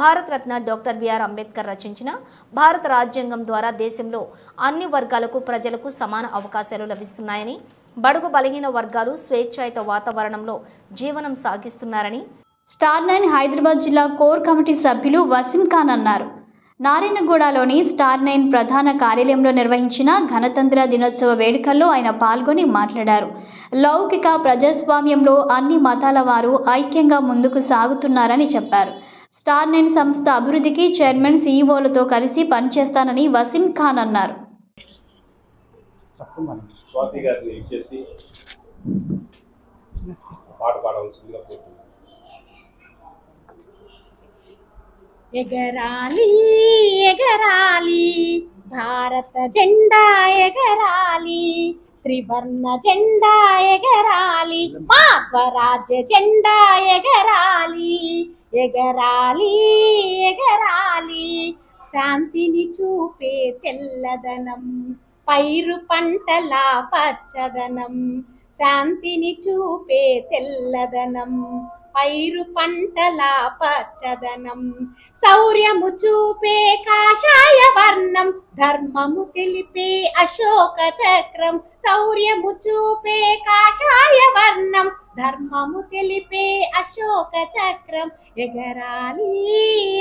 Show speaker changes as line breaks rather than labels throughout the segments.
Bharat Ratna doctor BR Ambedkar రచించిన భారత రాజ్యాంగం ద్వారా దేశంలో అన్ని వర్గాలకు ప్రజలకు సమాన అవకాశాలు లభిస్తున్నాయని బడుగు బలహీన వర్గాలు స్వేచ్ఛాయుత వాతావరణంలో జీవనం సాగిస్తున్నారని
స్టార్ నైన్ హైదరాబాద్ జిల్లా కోర్ కమిటీ సభ్యులు వసీం ఖాన్ అన్నారు. నారాయణగూడలోని స్టార్ నైన్ ప్రధాన కార్యాలయంలో నిర్వహించిన గణతంత్ర దినోత్సవ వేడుకల్లో ఆయన పాల్గొని మాట్లాడారు. లౌకిక ప్రజాస్వామ్యంలో అన్ని మతాల వారు ఐక్యంగా ముందుకు సాగుతున్నారని చెప్పారు. స్టార్ నైన్ సంస్థ అభివృద్ధికి చైర్మన్ సీఈఓలతో కలిసి పనిచేస్తానని వసీం ఖాన్ అన్నారు.
పాట పాడవలసిందిగా కోరుతున్నాను.
ఎగరాలి ఎగరాలి భారత జెండా ఎగరాలి త్రివర్ణ జెండా ఎగరాలి మా స్వరాజ్య జెండా ఎగరాలి. ఎగరాలి ఎగరాలి. శాంతిని చూపే తెల్లదనం పైరు పంటల పచ్చదనం. శాంతిని చూపే తెల్లదనం పైరు పంటల పచ్చదనం. శౌర్యము చూపే కాషాయ వర్ణం ధర్మము తెలిపే అశోక చక్రం. శౌర్యము చూపే కాషాయ వర్ణం ధర్మము తెలిపే అశోక చక్రం. ఎగరాలి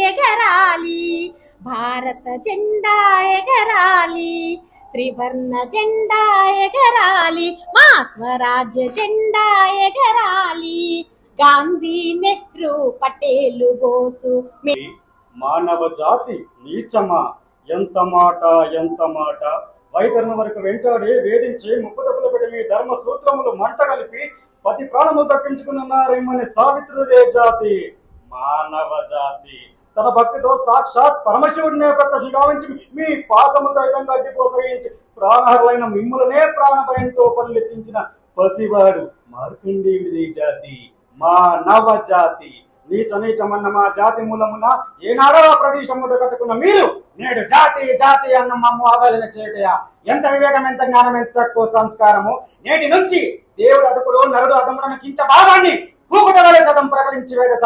ఎగరాలి. భారత జెండా ఎగరాలి త్రివర్ణ జెండా ఎగరాలి మా స్వరాజ్య జెండా ఎగరాలి. గాంధీ నెహ్రూ పటేలు బోసు
మానవ జాతి నీచమా? ఎంత మాట ఎంత మాట? వైతరణ వరకు వెంటాడి వేధించి ముప్పుదప్పుల పెట్టి మీ ధర్మ సూత్రములు మంట కలిపి పతి ప్రాణములు తప్పించుకున్నారేమని సావిత్రుదే జాతి. మానవ జాతి తన భక్తితో సాక్షాత్ పరమశివుడినే ప్రత్యక్ష గావించి మీ పాసము సైతం గడ్డి పోసగించి ప్రాణహరులైన మిమ్ములనే ప్రాణభయంతో పల్లెచ్చించిన పసివాడు మార్కండేయుడిది జాతి మానవ జాతి నీచ నీచమన్న మా జాతి మూలమున ఏనాడో ఆ ప్రదేశముడు కట్టుకున్న మీరు నేడు జాతి జాతి అన్న మమ్మ అవలన చేయటయా ఎంత వివేకం ఎంత జ్ఞానం ఎంత తక్కువ సంస్కారము. నేటి నుంచి దేవుడు అదుపుడు నరుడు అదముడను కించ భావాన్ని పూకుటవలే సదం ప్రకటించి వేదత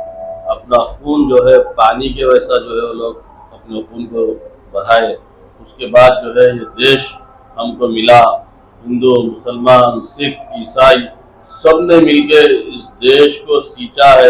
अपना खून जो है, पानी के वैसा जो है वो लोग अपने खून को बढ़ाए। उसके बाद जो है, ये देश हमको मिला। हिंदू, मुसलमान, सिख, ईसाई सबने मिलकर इस देश को सींचा है,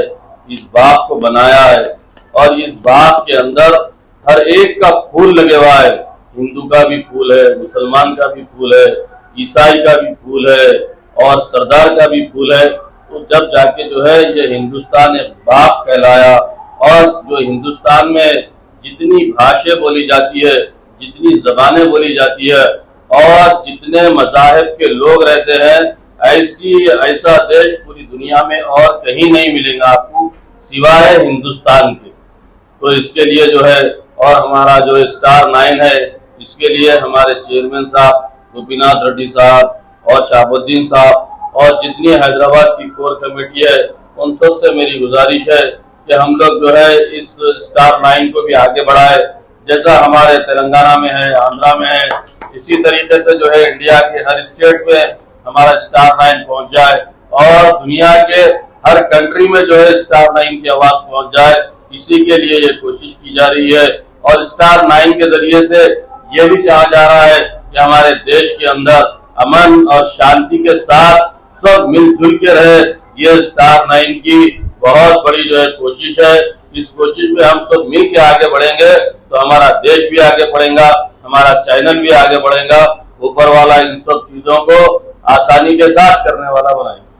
इस बाग को बनाया है। और इस बाग के अंदर हर एक का फूल लगे हुआ है। हिंदू का भी फूल है, मुसलमान का भी फूल है, ईसाई का भी फूल है और सरदार का भी फूल है। तो जब जाके जो है ये हिंदुस्तान एक बाग कहलाया और जो हिंदुस्तान में जितनी भाषाएँ बोली जाती है, जितनी जबानें बोली जाती है और जितने मजाहब के लोग रहते हैं, ऐसी, ऐसा देश पूरी दुनिया में और कहीं नहीं मिलेगा आपको सिवाय हिंदुस्तान के। तो इसके लिए जो है और हमारा जो स्टार नाइन है, इसके लिए हमारे चेयरमैन साहब, गोपीनाथ रेड्डी साहब और शाहबुद्दीन साहब और जितनी हैदराबाद की कोर कमेटी है, उन सबसे मेरी गुजारिश है कि हम लोग जो है इस स्टार नाइन को भी आगे बढ़ाए। जैसा हमारे तेलंगाना में है, आंध्रा में है, इसी तरीके से जो है इंडिया के हर स्टेट में हमारा स्टार नाइन पहुँच जाए और दुनिया के हर कंट्री में जो है स्टार नाइन की आवाज़ पहुँच जाए। इसी के लिए ये कोशिश की जा रही है और स्टार नाइन के ज़रिए से ये भी कहा जा रहा है कि हमारे देश के अंदर अमन और शांति के साथ सब मिलजुल के रहे। ये स्टार नाइन की बहुत बड़ी जो है कोशिश है। इस कोशिश में हम सब मिल के आगे बढ़ेंगे। तो हमारा देश भी आगे बढ़ेगा, हमारा चैनल भी आगे बढ़ेगा। ऊपर वाला इन सब चीज़ों को आसानी के साथ करने वाला बनाएँगे।